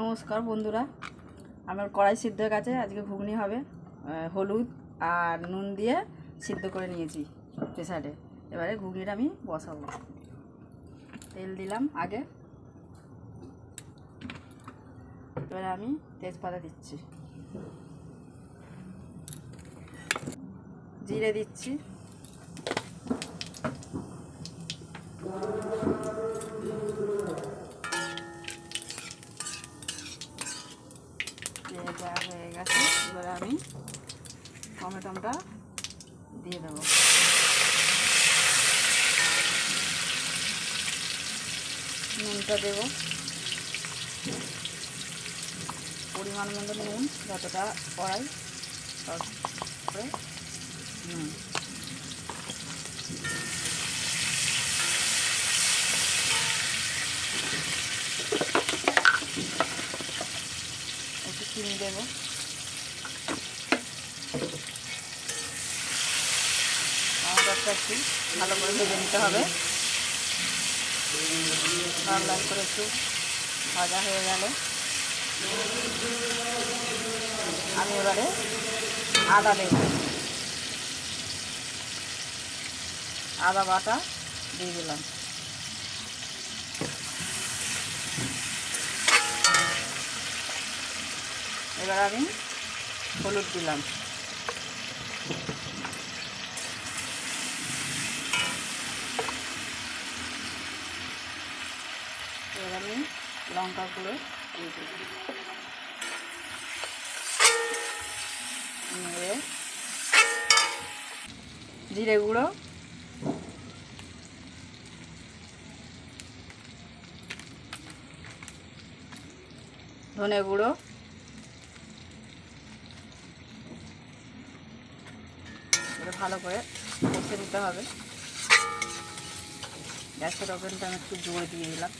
নমস্কার বন্ধুরা। আমার কড়াই সিদ্ধ গেছে, আজকে ঘুগনি হবে হলুদ আর নুন দিয়ে সিদ্ধ করে নিয়েছি প্রেসারে। এবারে ঘুগনিটা আমি বসাবো। তেল দিলাম আগে। এবারে আমি তেজপাতা দিচ্ছি। জিরে দিচ্ছি। যা হয়ে গেছে এবারে আমি টমেটোটা দিয়ে দেবো। নুনটা দেবো। পরিমাণ মতো নুন, যতটা কড়াই তারপরে নুন একটু চিনি দেবো। ভালো করে ভেজে নিতে হবে। লাল করে একটু ভাজা হয়ে গেল। আমি এবারে আদা দেব। আদা বাটা দিয়ে দিলাম। এবার আমি হলুদ দিলাম। এবার আমি লঙ্কা দিলাম। জিরে গুঁড়ো। ধনে গুঁড়ো। ভালো করে কষে নিতে হবে। গ্যাসের ওভেনটা আমি একটু জোর দিয়ে দিলাম।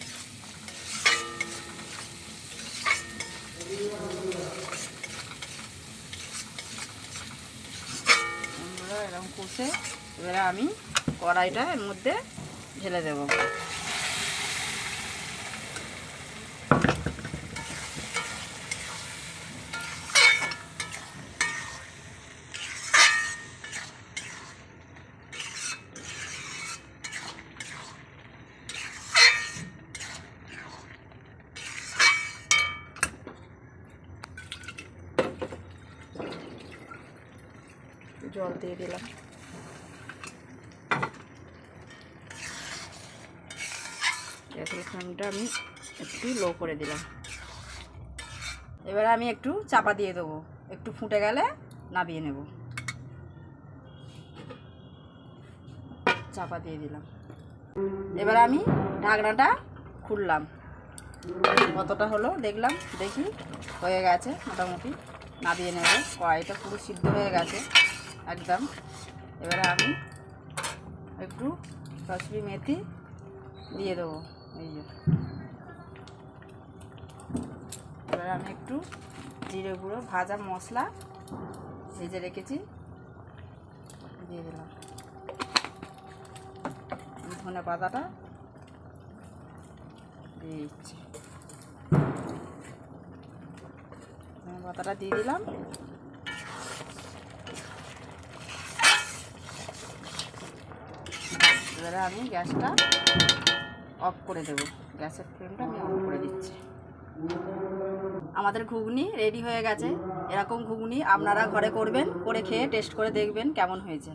এরকম কষে এবারে আমি কড়াইটা এর মধ্যে ঢেলে দেবো। জল দিয়ে দিলাম। গ্যাসের ফ্লেমটা আমি একটু লো করে দিলাম। এবার আমি একটু চাপা দিয়ে দেবো। একটু ফুটে গেলে নাবিয়ে নেব। চাপা দিয়ে দিলাম। এবার আমি ঢাকনাটা খুললাম। কতটা হলো দেখলাম? দেখি, হয়ে গেছে মোটামুটি। নাবিয়ে নেব। কড়াইটা পুরো সিদ্ধ হয়ে গেছে। একদম। এবারে আমি একটু কসবি মেথি দিয়ে দেবো, এই যে। এবার আমি একটু জিরে গুঁড়ো, ভাজা মশলা ভেজে রেখেছি, দিয়ে দিলাম। ধনে পাতাটা দিয়ে দিচ্ছি। ধনে পাতাটা দিয়ে দিলাম। এবারে আমি গ্যাসটা অফ করে দেব। গ্যাসের ফ্লেমটা আমি অফ করে দিচ্ছি। আমাদের ঘুগনি রেডি হয়ে গেছে। এরকম ঘুগনি আপনারা ঘরে করবেন, করে খেয়ে টেস্ট করে দেখবেন কেমন হয়েছে।